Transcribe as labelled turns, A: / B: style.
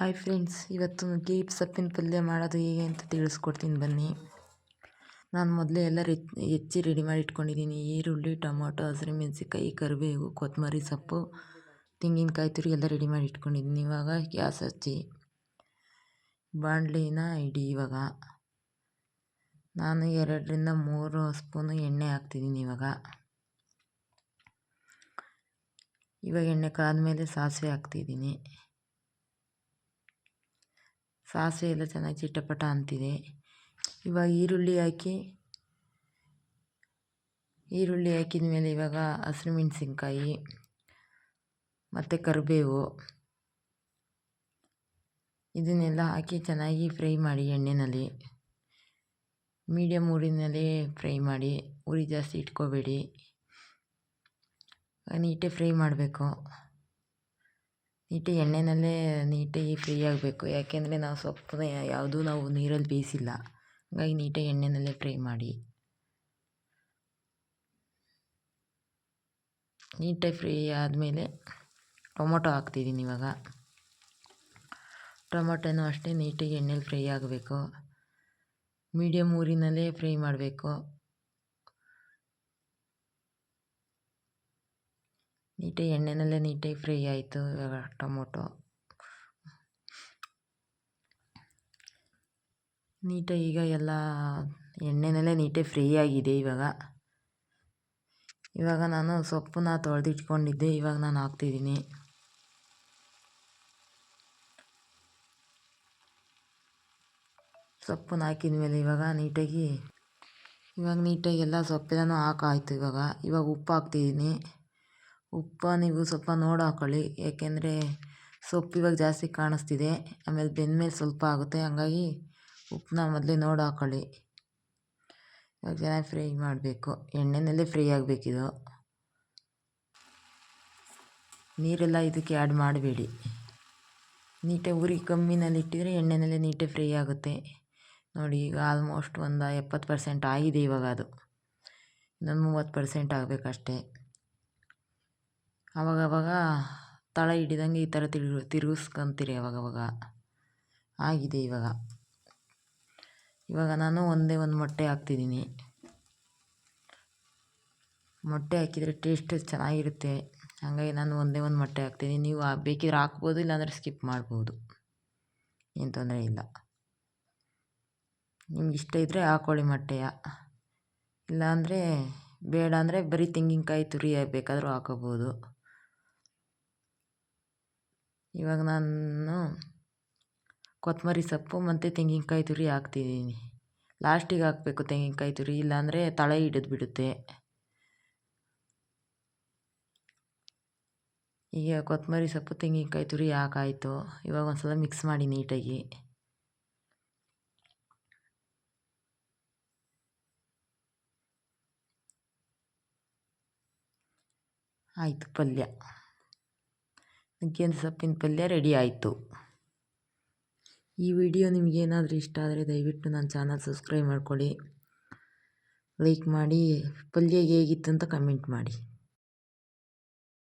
A: Hi friends, ಇವತ್ತು ನುಗ್ಗೆ ಸೊಪ್ಪಿನ ಪಲ್ಯ ಮಾಡೋದು ಹೇಗೆ ಅಂತ ತಿಳಿಸ್ಕೊಡ್ತೀನಿ ಬನ್ನಿ. ನಾನು ಮೊದಲೇ ಎಲ್ಲ ಹೆಚ್ಚಿ ರೆಡಿ ಮಾಡಿ ಇಟ್ಕೊಂಡಿದ್ದೀನಿ. ಈರುಳ್ಳಿ, ಟೊಮೊಟೊ, ಹಸಿರು ಮೆಣಸಿನ್ಕಾಯಿ, ಕರಿಬೇವು ಕೊತ್ತಂಬರಿ ಸೊಪ್ಪು, ತೆಂಗಿನಕಾಯಿ ತುರಿ ಎಲ್ಲ ರೆಡಿ ಮಾಡಿ ಇಟ್ಕೊಂಡಿದ್ದೀನಿ. ಇವಾಗ ಗ್ಯಾಸ್ ಹಚ್ಚಿ, ಬಾಣಲಿನ ಇಡಿ ಇವಾಗ. ನಾನು ಎರಡರಿಂದ ಮೂರು ಸ್ಪೂನು ಎಣ್ಣೆ ಹಾಕ್ತಿದ್ದೀನಿ ಇವಾಗ. ಇವಾಗ ಎಣ್ಣೆ ಕಾದ ಮೇಲೆ ಸಾಸಿವೆ ಹಾಕ್ತಿದ್ದೀನಿ. ಸಾಸಿವೆ ಎಲ್ಲ ಚೆನ್ನಾಗಿ ಚಿಟಪಟ ಅಂತಿದೆ. ಇವಾಗ ಈರುಳ್ಳಿ ಹಾಕಿ, ಈರುಳ್ಳಿ ಹಾಕಿದ ಮೇಲೆ ಇವಾಗ ಹಸಿರು ಮೆಣಸಿನ್ಕಾಯಿ ಮತ್ತು ಕರಿಬೇವು. ಇದನ್ನೆಲ್ಲ ಹಾಕಿ ಚೆನ್ನಾಗಿ ಫ್ರೈ ಮಾಡಿ ಎಣ್ಣೆಯಲ್ಲಿ ಮೀಡಿಯಮ್ ಊರಿನಲ್ಲಿ ಫ್ರೈ ಮಾಡಿ, ಉರಿ ಜಾಸ್ತಿ ಇಟ್ಕೋಬೇಡಿ. ನೀಟೇ ಫ್ರೈ ಮಾಡಬೇಕು. ನೀಟಾಗಿ ಎಣ್ಣೆಯಲ್ಲೇ ನೀಟಾಗಿ ಫ್ರೈ ಆಗಬೇಕು. ಯಾಕೆಂದರೆ ನಾವು ಸೊಪ್ಪನ್ನ ಯಾವುದೂ ನಾವು ನೀರಲ್ಲಿ ಬೇಯಿಸಿಲ್ಲ. ಹಾಗಾಗಿ ನೀಟಾಗಿ ಎಣ್ಣೆಯಲ್ಲೇ ಫ್ರೈ ಮಾಡಿ. ನೀಟಾಗಿ ಫ್ರೈ ಆದಮೇಲೆ ಟೊಮೊಟೊ ಹಾಕ್ತಿದ್ದೀನಿ ಇವಾಗ. ಟೊಮೊಟೊನೂ ಅಷ್ಟೇ ನೀಟಾಗಿ ಎಣ್ಣೆಲಿ ಫ್ರೈ ಆಗಬೇಕು. ಮೀಡಿಯಮ್ ಊರಿನಲ್ಲೇ ಫ್ರೈ ಮಾಡಬೇಕು. ನೀಟಾಗಿ ಎಣ್ಣೆನಲ್ಲೇ ನೀಟಾಗಿ ಫ್ರೈ ಆಯಿತು ಇವಾಗ ಟೊಮೊಟೊ ನೀಟಾಗಿ ಈಗ ಎಲ್ಲ ಎಣ್ಣೆನಲ್ಲೇ ನೀಟಾಗಿ ಫ್ರೈ ಆಗಿದೆ ಇವಾಗ ಇವಾಗ ನಾನು ಸೊಪ್ಪನ್ನ ತೊಳೆದಿಟ್ಕೊಂಡಿದ್ದೆ ಇವಾಗ ನಾನು ಹಾಕ್ತಿದ್ದೀನಿ ಸೊಪ್ಪನ್ನ ಹಾಕಿದ ಮೇಲೆ ಇವಾಗ ನೀಟಾಗಿ ಇವಾಗ ನೀಟಾಗಿ ಎಲ್ಲ ಸೊಪ್ಪೆಲ್ಲನೂ ಹಾಕಾಯ್ತು ಇವಾಗ ಇವಾಗ ಉಪ್ಪು ಹಾಕ್ತಿದ್ದೀನಿ ಉಪ್ಪು ನೀವು ಸ್ವಲ್ಪ ನೋಡಿ ಹಾಕ್ಕೊಳ್ಳಿ ಏಕೆಂದರೆ ಸೊಪ್ಪು ಇವಾಗ ಜಾಸ್ತಿ ಕಾಣಿಸ್ತಿದೆ. ಆಮೇಲೆ ಬೆಂದಮೇಲೆ ಸ್ವಲ್ಪ ಆಗುತ್ತೆ. ಹಂಗಾಗಿ ಉಪ್ಪನ್ನ ಮೊದಲೇ ನೋಡಿ ಹಾಕ್ಕೊಳ್ಳಿ ಇವಾಗ ಚೆನ್ನಾಗಿ ಫ್ರೈ ಮಾಡಬೇಕು. ಎಣ್ಣೆನಲ್ಲೇ ಫ್ರೈ ಆಗಬೇಕಿದು. ನೀರೆಲ್ಲ ಇದಕ್ಕೆ ಆ್ಯಡ್ ಮಾಡಬೇಡಿ. ನೀಟಾಗಿ ಉರಿ ಕಮ್ಮಿನಲ್ಲಿ ಇಟ್ಟಿದ್ರೆ ಎಣ್ಣೆನಲ್ಲೇ ನೀಟಾಗಿ ಫ್ರೈ ಆಗುತ್ತೆ. ನೋಡಿ, ಈಗ ಆಲ್ಮೋಸ್ಟ್ ಒಂದು ಎಪ್ಪತ್ತು ಪರ್ಸೆಂಟ್ ಆಗಿದೆ ಇವಾಗ ಅದು. ಇನ್ನೊಂದು ಮೂವತ್ತು ಪರ್ಸೆಂಟ್ ಆಗಬೇಕಷ್ಟೇ. ಅವಾಗವಾಗ ತಳ ಹಿಡಿದಂಗೆ ಈ ಥರ ತಿರ್ಗಿ, ತಿರುಗಿಸ್ಕೊಂತೀರಿ ಅವಾಗವಾಗ. ಆಗಿದೆ ಇವಾಗ. ಇವಾಗ ನಾನು ಒಂದೇ ಒಂದು ಮೊಟ್ಟೆ ಹಾಕ್ತಿದ್ದೀನಿ. ಮೊಟ್ಟೆ ಹಾಕಿದರೆ ಟೇಸ್ಟ್ ಚೆನ್ನಾಗಿರುತ್ತೆ. ಹಾಗಾಗಿ ನಾನು ಒಂದೇ ಒಂದು ಮೊಟ್ಟೆ ಹಾಕ್ತೀನಿ. ನೀವು ಬೇಕಿದ್ರೆ ಹಾಕ್ಬೋದು, ಇಲ್ಲಾಂದರೆ ಸ್ಕಿಪ್ ಮಾಡ್ಬೋದು. ಏನು ತೊಂದರೆ ಇಲ್ಲ. ನಿಮ್ಗೆ ಇಷ್ಟ ಇದ್ದರೆ ಹಾಕೊಳ್ಳಿ ಮೊಟ್ಟೆಯ. ಇಲ್ಲಾಂದರೆ ಬೇಡ ಅಂದರೆ ಬರೀ ತೆಂಗಿನಕಾಯಿ ತುರಿ ಬೇಕಾದರೂ ಹಾಕೋಬೋದು. ಇವಾಗ ನಾನು ಕೊತ್ತಂಬರಿ ಸೊಪ್ಪು ಮತ್ತು ತೆಂಗಿನಕಾಯಿ ತುರಿ ಹಾಕ್ತಿದ್ದೀನಿ. ಲಾಸ್ಟಿಗೆ ಹಾಕಬೇಕು ತೆಂಗಿನಕಾಯಿ ತುರಿ, ಇಲ್ಲಾಂದರೆ ತಳ ಹಿಡಿದು ಬಿಡುತ್ತೆ. ಈಗ ಕೊತ್ತಂಬರಿ ಸೊಪ್ಪು, ತೆಂಗಿನಕಾಯಿ ತುರಿ ಹಾಕಾಯಿತು. ಇವಾಗ ಒಂದು ಸಲ ಮಿಕ್ಸ್ ಮಾಡಿ ನೀಟಾಗಿ. ಆಯಿತು ಪಲ್ಯ. ನುಗ್ಗೆನ ಸೊಪ್ಪಿನ ಪಲ್ಯ ರೆಡಿ ಆಯಿತು. ಈ ವಿಡಿಯೋ ನಿಮಗೇನಾದರೂ ಇಷ್ಟ ಆದರೆ ದಯವಿಟ್ಟು ನನ್ನ ಚಾನಲ್ ಸಬ್ಸ್ಕ್ರೈಬ್ ಮಾಡ್ಕೊಳ್ಳಿ. ಲೈಕ್ ಮಾಡಿ, ಪಲ್ಯ ಹೇಗಿತ್ತು ಅಂತ ಕಮೆಂಟ್ ಮಾಡಿ.